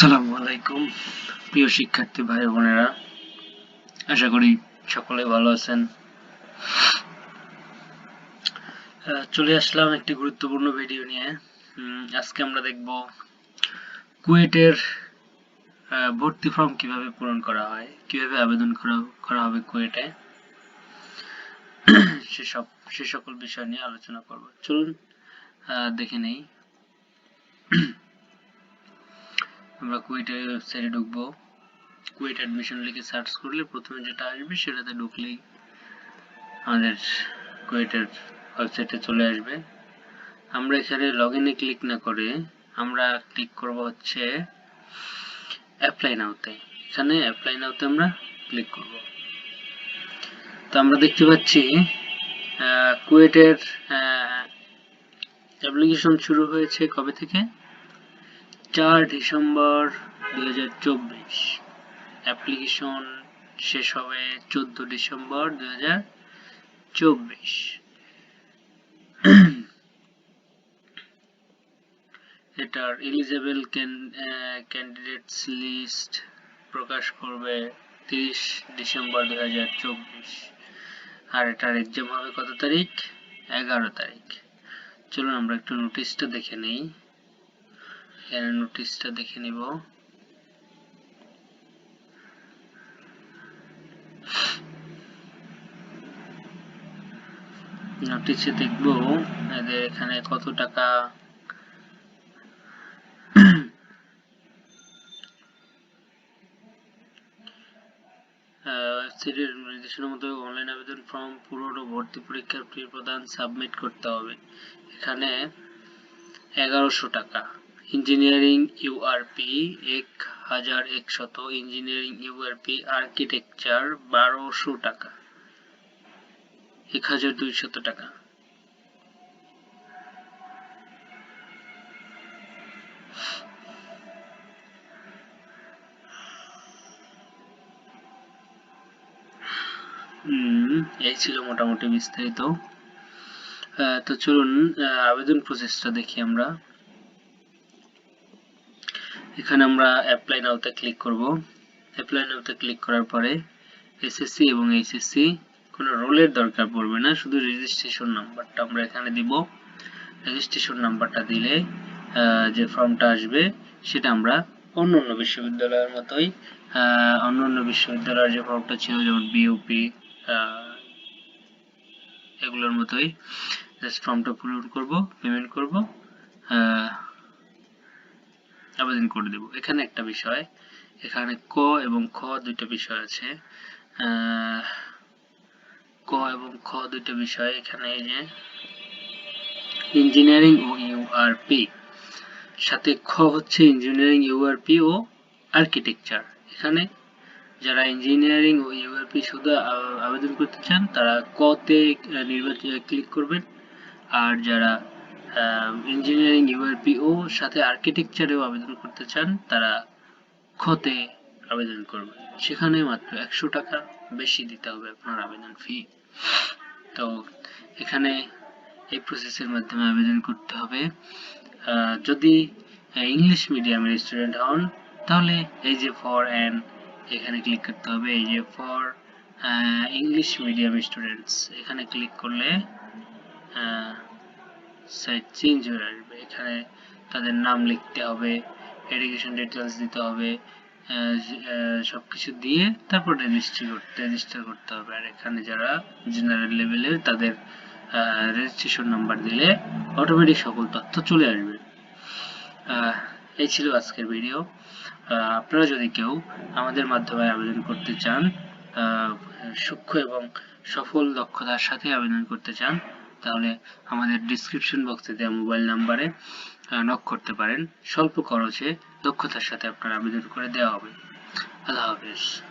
আসসালামু আলাইকুম, প্রিয় শিক্ষার্থী ভাই বোনেরা। আশা করি সকলে ভালো আছেন। চলে আসলাম একটি গুরুত্বপূর্ণ ভিডিও নিয়ে। আজকে আমরা দেখব কুয়েটের ভর্তি ফর্ম কীভাবে পূরণ করা হয়, কীভাবে আবেদন করা হবে কুয়েটে। সেসব সে সকল বিষয় নিয়ে আলোচনা করব। চলুন দেখে নেই। আমরা কুয়েটের ওয়েবসাইটে ঢুকবো। কুয়েট অ্যাডমিশন লিখে সার্চ করলে প্রথমে যেটা আসবে সেটাতে ঢুকলেই আমাদের কুয়েটের ওয়েবসাইটে চলে আসবে। আমরা এখানে লগ ইনে ক্লিক না করে আমরা ক্লিক করব হচ্ছে অ্যাপ্লাই নাওতে এখানে অ্যাপ্লাই নাওতে আমরা ক্লিক করব। তো আমরা দেখতে পাচ্ছি কুয়েটের অ্যাপ্লিকেশন শুরু হয়েছে কবে থেকে? চার ডিসেম্বর দুই হাজার চব্বিশ। অ্যাপ্লিকেশন শেষ হবে চোদ্দ ডিসেম্বর দুই হাজার চব্বিশ। এটার এলিজেবল ক্যান্ডিডেটস লিস্ট প্রকাশ করবে তিরিশ ডিসেম্বর দুই হাজার চব্বিশ। আর এটার এক্সাম হবে কত তারিখ? এগারো তারিখ। চলুন আমরা একটু নোটিশটা দেখে নেই। এখানে নোটিশটা দেখে নিব। নোটিশে দেখব এদের এখানে কত টাকা ওয়েবসাইটের নির্দেশনা মতো অনলাইন আবেদন ফর্ম পূরণ ভর্তি পরীক্ষার ফি প্রদান সাবমিট করতে হবে। এখানে এগারোশো টাকা। ইঞ্জিনিয়ারিং ইউআরপি, এক হাজার একশত ইঞ্জিনিয়ারিং ইউআরপি, আর্কিটেকচার বারোশো টাকা। এক হাজার দুইশত টাকা। হুম, এই ছিল মোটামুটি বিস্তারিত। তো চলুন আবেদন প্রসেসটা দেখি আমরা। এখানে আমরা অ্যাপ্লাই নাওতে ক্লিক করব। অ্যাপ্লাই নাওতে ক্লিক করার পরে এসএসসি এবং এইচএসসি কোনো রোলের দরকার পড়বে না, শুধু রেজিস্ট্রেশন নাম্বারটা আমরা এখানে দিব। রেজিস্ট্রেশন নাম্বারটা দিলে যে ফর্মটা আসবে, সেটা আমরা অন্য অন্য বিশ্ববিদ্যালয়ের মতোই অন্য অন্য বিশ্ববিদ্যালয়ের যে ফর্মটা ছিল, যেমন বিউপি এগুলোর মতোই জাস্ট ফর্মটা পূরণ করব পেমেন্ট করব। আবেদন করে দেব। এখানে একটা বিষয়, এখানে ক এবং খ দুইটা বিষয় আছে। ক এবং খ দুইটা বিষয়, এখানে এই যে ইঞ্জিনিয়ারিং ও ইউআরপি সাথে খ হচ্ছে ইঞ্জিনিয়ারিং ইউআরপি ও আর্কিটেকচার এখানে যারা ইঞ্জিনিয়ারিং ও ইউআরপি শুধু আবেদন করতে চান, তারা ক তে নির্বাচন ক্লিক করবেন। আর যারা ইঞ্জিনিয়ারিং ইউআরপি ও সাথে আর্কিটেকচারেও আবেদন করতে চান, তারা খতে আবেদন করবেন সেখানে মাত্র একশো টাকা বেশি দিতে হবে আপনার আবেদন ফি তো এখানে এই প্রসেসের মাধ্যমে আবেদন করতে হবে। যদি ইংলিশ মিডিয়ামের স্টুডেন্ট হন, তাহলে এই যে ফর অ্যান এখানে ক্লিক করতে হবে। এই যে ফর ইংলিশ মিডিয়াম স্টুডেন্টস এখানে ক্লিক করলে সাইট চেঞ্জ হয়ে আসবে। এখানে তাদের নাম লিখতে হবে এডুকেশন ডিটেলস দিতে হবে আহ, সবকিছু দিয়ে তারপর রেজিস্ট্রি করতে রেজিস্টার করতে হবে। আর এখানে যারা জেনারেল লেভেলের তাদের রেজিস্ট্রেশন নাম্বার দিলে অটোমেটিক সকল তথ্য চলে আসবে। এই ছিল আজকের ভিডিও আপনারা যদি কেউ আমাদের মাধ্যমে আবেদন করতে চান সূক্ষ্ম এবং সফল দক্ষতার সাথে আবেদন করতে চান তাহলে আমাদের ডিসক্রিপশন বক্সে দেওয়া মোবাইল নাম্বারে নক করতে পারেন। স্বল্প খরচে দক্ষতার সাথে আপনার আবেদন করে দেওয়া হবে। আল্লাহ হাফেজ।